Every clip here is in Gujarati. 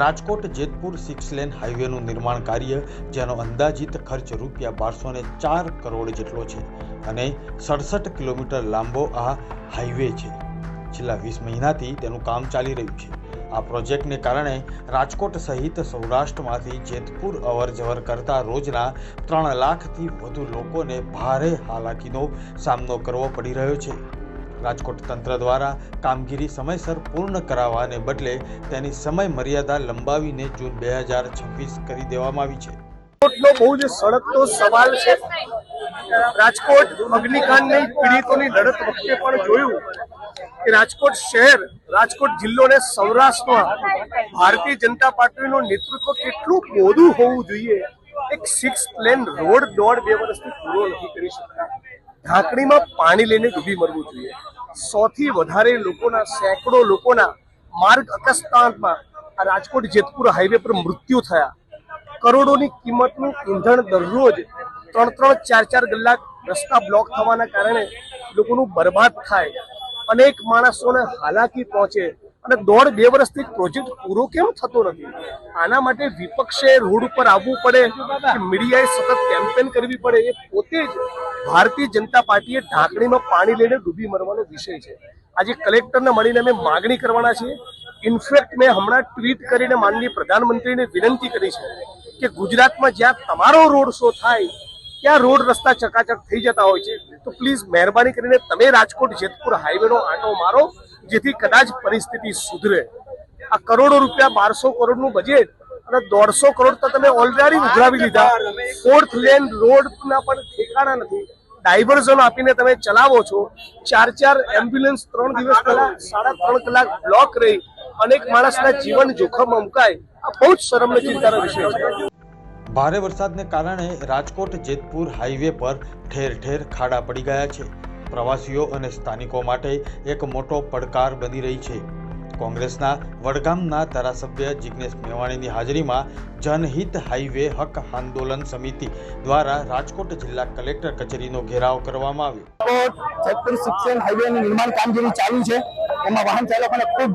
રાજકોટ જેતપુર સિક્સ લેન હાઈવેનું નિર્માણ કાર્ય, જેનો અંદાજિત ખર્ચ રૂપિયા બારસો ને ચાર કરોડ જેટલો છે અને સડસઠ કિલોમીટર લાંબો આ હાઈવે છે. છેલ્લા વીસ મહિનાથી તેનું કામ ચાલી રહ્યું છે. આ પ્રોજેક્ટને કારણે રાજકોટ સહિત સૌરાષ્ટ્રમાંથી જેતપુર અવર જવર કરતા રોજના ત્રણ લાખથી વધુ લોકોને ભારે હાલાકીનો સામનો કરવો પડી રહ્યો છે. રાજકોટ તંત્ર દ્વારા કામગીરી સમયસર પૂર્ણ કરાવવાને બદલે તેની સમય મર્યાદા લંબાવીને જૂન બે હજાર છવ્વીસ કરી દેવામાં આવી છે. બહુ જ સળગતો સવાલ છે. રાજકોટ અગ્નિકાંડની પીડિતોની લડત વખતે પણ જોયું કે રાજકોટ શહેર, રાજકોટ જિલ્લો અને સૌરાષ્ટ્રમાં ભારતીય જનતા પાર્ટીનું નેતૃત્વ કેટલું મોદું હોવું જોઈએ? એક સિક્સ પ્લેન રોડ દોઢ બે વર્ષથી પૂરો નથી કરી શકતા. ઢાંકણીમાં પાણી લઈને ડૂબી મરવું જોઈએ. સૌથી વધારે લોકોના, સેંકડો લોકોના માર્ગ અકસ્માતમાં આ રાજકોટ જેતપુર હાઈવે પર મૃત્યુ થયા. કરોડોની કિંમતનું ઈંધણ દરરોજ ત્રણ ત્રણ ચાર ચાર કલાક રસ્તા બ્લોક થવાના કારણે લોકોનું બરબાદ થાય. અનેક માણસોને હાલાકી પહોંચે. અને દોઢ બે વર્ષથી પ્રોજેક્ટ પૂરો કેમ થતો નથી? આના માટે વિપક્ષે રોડ ઉપર આવવું પડે કે મીડિયાએ સતત કેમ્પેન કરવી પડે એ પોતે જ ભારતીય જનતા પાર્ટીએ ઢાંકણીમાં પાણી લઈને ડૂબી મરવાનો વિષય છે. આજે કલેક્ટરને મળીને અમે માગણી કરવાના છીએ. ઇનફેક્ટ મેં હમણાં ટ્વીટ કરીને માનનીય પ્રધાનમંત્રીને વિનંતી કરી છે કે ગુજરાતમાં જ્યાં તમારો રોડ શો થાય, ત્યાં રોડ રસ્તા ચકાચક થઈ જતા હોય છે. તો પ્લીઝ મહેરબાની કરીને તમે રાજકોટ જેતપુર હાઈવેનો આંટો મારો. જેથી કદાચ પરિસ્થિતિ સુધરે. આ કરોડો રૂપિયા બારસો કરોડનું બજેટ અને દોઢસો કરોડ તો તમે ઓલરેડી ઉઘરાવી લીધા. ફોર્થ લેન રોડના પણ ઠેકાણા નથી. ડાયવર્ઝન આપીને તમે ચલાવો છો. ચાર ચાર એમ્બ્યુલન્સ ત્રણ દિવસ પહેલા સાડા ત્રણ કલાક બ્લોક રહી. અનેક માણસના જીવન જોખમમાં મુકાય આ બહુ જ શરમની ચિંતાનો વિષય છે. ભારે વરસાદને કારણે રાજકોટ જેતપુર હાઈવે પર ઠેર ઠેર ખાડા પડી ગયા છે. પ્રવાસીઓ અને સ્થાનિકો માટે એક મોટો પડકાર બની રહી છે. કોંગ્રેસના વડગામના ધારાસભ્ય જિજ્ઞેશ મેવાણીની હાજરીમાં જનહિત હાઈવે હક આંદોલન સમિતિ દ્વારા રાજકોટ જિલ્લા કલેક્ટર કચેરીનો ઘેરાવ કરવામાં આવ્યો. શિક્ષણ હાઈવેનું નિર્માણ કામગીરી ચાલુ છે. એમાં વાહન ચાલકોને ખૂબ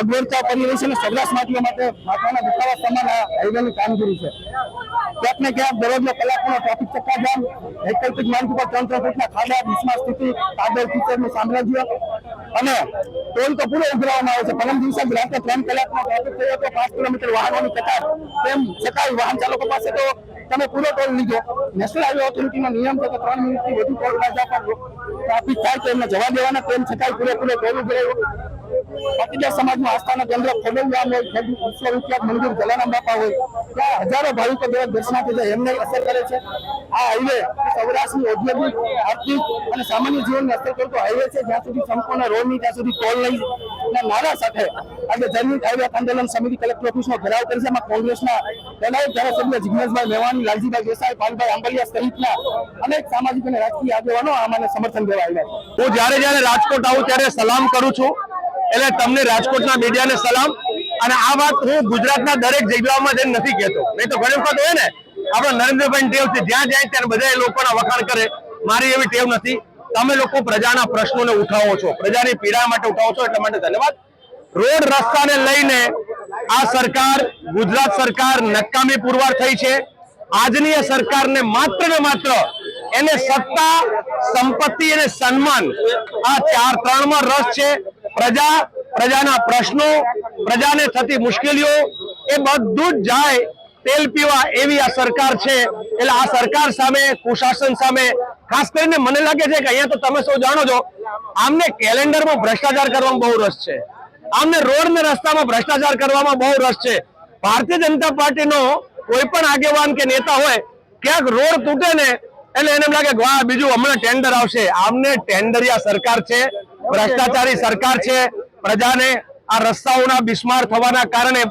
અગવડતા પડી રહી છે અને સૌરાષ્ટ્રમાંથી માટે માથાના દુખાવા સમાન હાઈવેની કામગીરી છે. ક્યાંક ને દરરોજનો કલાકોનો ટ્રાફિક ચક્કાજામ. વૈકલ્પિક માર્ગ ઉપર ત્રણ ત્રણ ફૂટના ખાડા બિસ્માર સ્થિતિ કાદવ કીચડનું સામ્રાજ્ય. અને ટોલ તો પૂરો ઉઘરાવવામાં આવે છે. પરમ દિવસે જ રાત્રે ત્રણ કલાકનો ટ્રાફિક થયો તો પાંચ કિલોમીટર વાહનોની કતાર તેમ છતાંય વાહન ચાલકો પાસે તો તમે પૂરો ટોલ લીધો. નેશનલ હાઈવે ઓથોરિટીનો નિયમ છે કે ત્રણ મિનિટથી વધુ ટોલ પ્લાઝા પર ટ્રાફિક થાય તો એમને જવા દેવાના. તેમ છતાંય પૂરેપૂરો ટોલ ઉઘરાવ્યો પાટીદાર સમાજનું આસ્થાના કેન્દ્ર ખોડલ ગામ હોય વિશ્વવિખ્યાત મંદિર જલારામ બાપા હોય, ત્યાં હજારો ભાવિકો દરરોજ દર્શનાર્થી જાય, એમને અસર કરે છે. આ હાઈવે સૌરાષ્ટ્રની ઔદ્યોગિક, આર્થિક અને સામાન્ય જીવનને અસર કરતો હાઈવે છે, જ્યાં સુધી સંપૂર્ણ રોડ ત્યાં સુધી ટોલ નહીં નારા સાથે આજે જનહિત હાઈવે આંદોલન સમિતિ કલેક્ટર ઓફિસનો ઘેરાવ કરી છે. એમાં કોંગ્રેસના પહેલાંય ધારાસભ્ય જિજ્ઞેશભાઈ મેવાણી, લાલજીભાઈ દેસાઈ પાલભાઈ આંબલિયા સહિતના અનેક સામાજિક અને રાજકીય આગેવાનો આમાં સમર્થન દેવા આવ્યા હું જ્યારે જ્યારે રાજકોટ આવું ત્યારે સલામ કરું છું. એટલે તમને રાજકોટના મીડિયાને સલામ. અને આ વાત હું ગુજરાતના દરેક જગ્યાઓમાં જઈને નથી કહેતો. નહીં તો ઘણી વખત હોય ને, આપણો નરેન્દ્રભાઈ ટેવ જ્યાં જાય ત્યારે બધા લોકોના વખાણ કરે. મારી એવી ટેવ નથી. તમે લોકો પ્રજાના પ્રશ્નોને ઉઠાવો છો. પ્રજાની પીડા માટે ઉઠાવો છો એટલા માટે ધન્યવાદ. રોડ રસ્તાને લઈને આ સરકાર, ગુજરાત સરકાર નકામી પુરવાર થઈ છે. આજની આ સરકારને માત્ર ને માત્ર એને સત્તા, સંપત્તિ અને સન્માન આ ચાર ત્રણમાં રસ છે. પ્રજા, પ્રજાના પ્રશ્નો, પ્રજાને થતી મુશ્કેલીઓ, એ બધું જ જાય તેલ પીવા એવી આ સરકાર છે. એટલે આ સરકાર સામે, કુશાસન સામે, ખાસ કરીને મને લાગે છે કે અહીંયા તો તમે સૌ જાણો છો, આમને કેલેન્ડરમાં ભ્રષ્ટાચાર કરવામાં બહુ રસ છે. આમને રોડ ને રસ્તામાં ભ્રષ્ટાચાર કરવામાં બહુ રસ છે. ભારતીય જનતા પાર્ટીનો કોઈ પણ આગેવાન કે નેતા હોય, ક્યાંક રોડ તૂટે ને એટલે એને એમ લાગે વાહ, બીજું હમણાં ટેન્ડર આવશે. આમને ટેન્ડરિયા સરકાર છે. ભ્રષ્ટાચારી સરકાર છે. પ્રજાને આ રસ્તાઓના બિસ્માર થવાના કારણે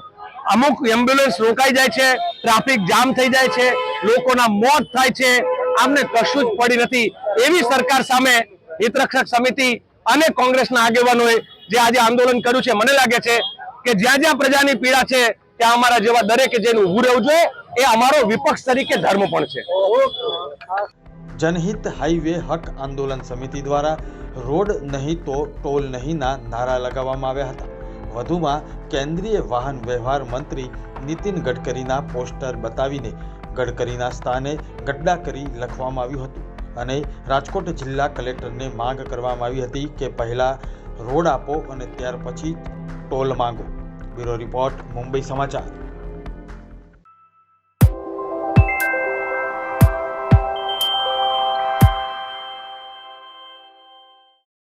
અમુક એમ્બ્યુલન્સ રોકાઈ જાય છે. ટ્રાફિક જામ થઈ જાય છે. લોકોના મોત થાય છે. આમને કશું જ પડી નથી. એવી સરકાર સામે હિતરક્ષક સમિતિ અને કોંગ્રેસના આગેવાનોએ જે આજે આંદોલન કર્યું છે મને લાગે છે કે જ્યાં જ્યાં પ્રજાની પીડા છે ત્યાં અમારા જેવા દરેકે જેનું ઊભું રહેવું જોઈએ. એ અમારો વિપક્ષ તરીકે ધર્મ પણ છે. જનહિત હાઈવે હક આંદોલન સમિતિ દ્વારા રોડ નહીં તો ટોલ નહીંના નારા લગાવવામાં આવ્યા હતા. વધુમાં કેન્દ્રીય વાહન વ્યવહાર મંત્રી નીતિન ગડકરીના પોસ્ટર બતાવીને ગડકરીના સ્થાને ગડ્ડા કરી લખવામાં આવ્યું હતું અને રાજકોટ જિલ્લા કલેક્ટરને માંગ કરવામાં આવી હતી કે પહેલાં રોડ આપો અને ત્યાર પછી ટોલ માંગો. બ્યુરો રિપોર્ટ, મુંબઈ સમાચાર.